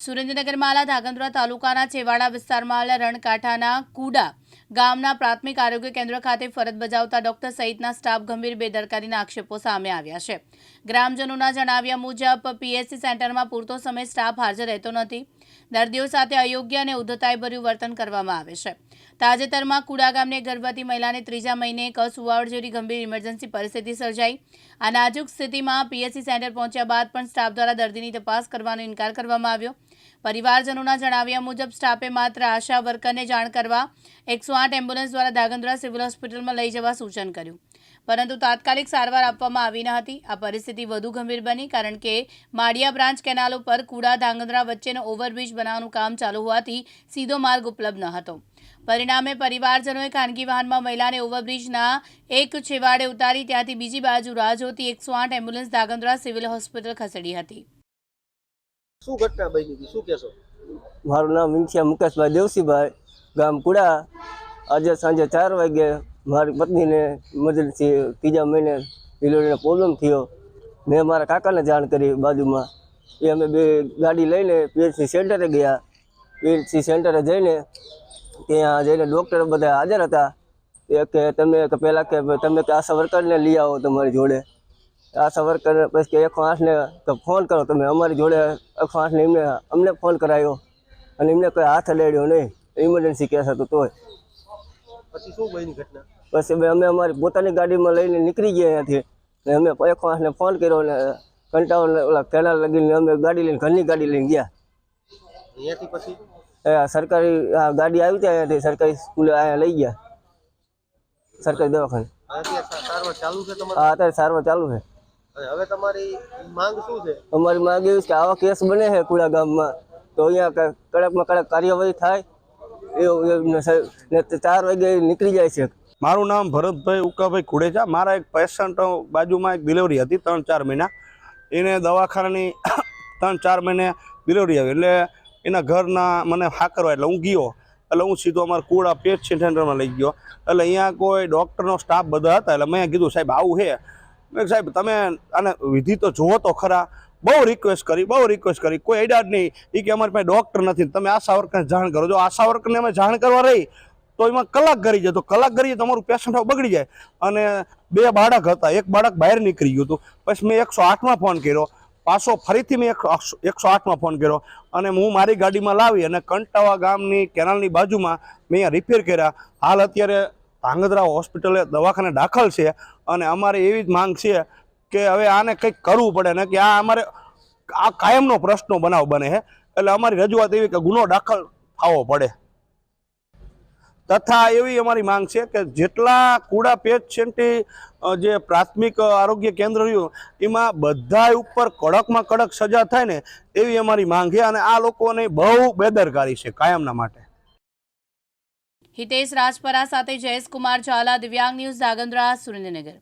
સુરેન્દ્રનગર આલા ધાગંદ્રા તાલુકાના છેવાડા વિસ્તારમાં આવેલા રણકાંઠાના કુડા ગામના પ્રાથમિક આરોગ્ય કેન્દ્ર ખાતે ફરજ બજાવતા ડોક્ટર સહિતના સ્ટાફ ગંભીર બેદરકારીના આક્ષેપો સામે આવ્યા છે. ગ્રામજનોના જણાવ્યા મુજબ પીએસસી સેન્ટરમાં પૂરતો સમય સ્ટાફ હાજર રહેતો નથી. દર્દીઓ સાથે અયોગ્ય અને ઉદ્ધતાઈભર્યું વર્તન કરવામાં આવે છે. તાજેતરમાં કુડા ગામની ગર્ભવતી મહિલાને ત્રીજા મહિને કસુવાવડ જેવી ગંભીર ઇમરજન્સી પરિસ્થિતિ સર્જાઈ. આ નાજુક સ્થિતિમાં પીએસસી સેન્ટર પહોંચ્યા બાદ પણ સ્ટાફ દ્વારા દર્દીની તપાસ કરવાનો ઇનકાર કરવામાં આવ્યો. પરિવારજનોના જણાવ્યા મુજબ સ્ટાફે માત્ર આશા વર્કરને જાણ કરવા એકસો આઠ એમ્બ્યુલન્સ દ્વારા ધાગંદ્રા સિવિલ હોસ્પિટલમાં લઈ જવા સૂચન કર્યું. પરંતુ તાત્કાલિક સારવાર આપવામાં આવી ન હતી. આ પરિસ્થિતિ વધુ ગંભીર બની કારણ કે માળિયા બ્રાન્ચ કેનાલ ઉપર કુડા ધાંગધ્રા વચ્ચેનો ઓવરબ્રિજ બનાવવાનું કામ ચાલુ હોવાથી સીધો માર્ગ ઉપલબ્ધ ન હતો. પરિણામે પરિવારજનોએ ખાનગી વાહનમાં મહિલાને ઓવરબ્રિજના એક છેવાડે ઉતારી ત્યાંથી બીજી બાજુ રાહ જોતી એકસો આઠ એમ્બ્યુલન્સ ધાગંદ્રા સિવિલ હોસ્પિટલ ખસેડી હતી. શું ઘટના બની હતી? શું કહેશો? મારું નામ વિંછિયા મુકેશભાઈ દેવસીભાઈ, ગામ કુડા. આજે સાંજે ચાર વાગે મારી પત્નીને ઇમરજન્સી ત્રીજા મહિને ડિલિવરીનો પ્રોબ્લેમ થયો. મેં મારા કાકાને જાણ કરી બાજુમાં. એ અમે બે ગાડી લઈને પીએચસી સેન્ટરે ગયા. પીએચસી સેન્ટરે જઈને ત્યાં જઈને ડૉક્ટર બધા હાજર હતા. એ કે તમે પહેલાં કે તમે કે આશા વર્કરને લઈ આવો તમારી જોડે. આશા વર્કર પછી કે એકસો આઠને તો ફોન કરો તમે. અમારી જોડે એકસો આઠને એમને અમને ફોન કરાયો. અને એમને કોઈ હાથ લેડ્યો નહીં. ઇમરજન્સી કેસ હતું તોય. પછી શું બની ઘટના? પછી અમે અમારી પોતાની ગાડીમાં લઈને નીકળી ગયા અહીંયાથી ને અમે એકસો આઠને ફોન કર્યો ને કંટાળો ઓલા કેનાલ લગીને અમે ગાડી લઈને ઘરની ગાડી લઈને ગયા. અહીંયાથી પછી? એ આ સરકારી આ ગાડી આવી હતી અહીંયાથી સરકારી સ્કૂલે અહીંયા લઈ ગયા. સરકારી દવાખાને. તમારે? અત્યારે સારવાર ચાલુ છે. હવે તમારી માંગ શું છે? અમારી માંગ એવી છે કે આવા કેસ બને છે કુડા ગામમાં તો અહીંયા કડકમાં કડક કાર્યવાહી થાય એવું ને ચાર વાગે નીકળી જાય છે. મારું નામ ભરતભાઈ ઉકાભાઈ ખુડેજા મારા એક પેશન્ટ બાજુમાં એક ડિલિવરી હતી ત્રણ ચાર મહિના. એને દવાખાનાની ત્રણ ચાર મહિને ડિલિવરી આવી એટલે એના ઘરના મને હાકરવા એટલે હું ગયો એટલે હું સીધો અમારા કુડા પેટ સેન્ટરમાં લઈ ગયો. એટલે અહીંયા કોઈ ડૉક્ટરનો સ્ટાફ બધા હતા એટલે મેં કીધું સાહેબ આવું છે. મેં સાહેબ, તમે આને વિધિ તો જુઓ તો ખરા. બહુ રિક્વેસ્ટ કરી, બહુ રિક્વેસ્ટ કરી. કોઈ એડાડ નહીં. એ કે અમારી પાસે ડૉક્ટર નથી. તમે આશા વર્કરને જાણ કરો. જો આશા વર્કરને અમે જાણ કરવા રહી, તો એમાં કલાક ગરી જાય. તો કલાક કરીએ તમારું પેશન્ટ બગડી જાય. અને બે બાળક હતા. એક બાળક બહાર નીકળી ગયું હતું. પછી મેં એકસો આઠમાં ફોન કર્યો. પાછો ફરીથી મેં એકસો આઠમાં ફોન કર્યો. અને હું મારી ગાડીમાં લાવી અને કંટાવા ગામની કેનાલની બાજુમાં મેં અહીંયા રિપેર કર્યા. હાલ અત્યારે ધાંગધ્રા હોસ્પિટલે દવાખાને દાખલ છે અને અમારે એવી જ માંગ છે કે હવે આને કંઈક કરવું પડે ને કે આ અમારે આ કાયમનો પ્રશ્નો બનાવ બને છે એટલે અમારી રજૂઆત એવી કે ગુનો દાખલ થવો પડે. તથા એવી અમારી માંગ છે કે જેટલા કુડા સેન્ટી જે પ્રાથમિક આરોગ્ય કેન્દ્ર રહ્યું, એમાં બધાય ઉપર કડકમાં કડક સજા થાય ને એવી અમારી માંગ છે અને આ લોકોને બહુ બેદરકારી છે કાયમના માટે. હિતેશ રાજપરા સાથે જયેશ કુમાર ઝાલા દિવ્યાંગ ન્યૂઝ ધાગંદ્રા સુરેન્દ્રનગર.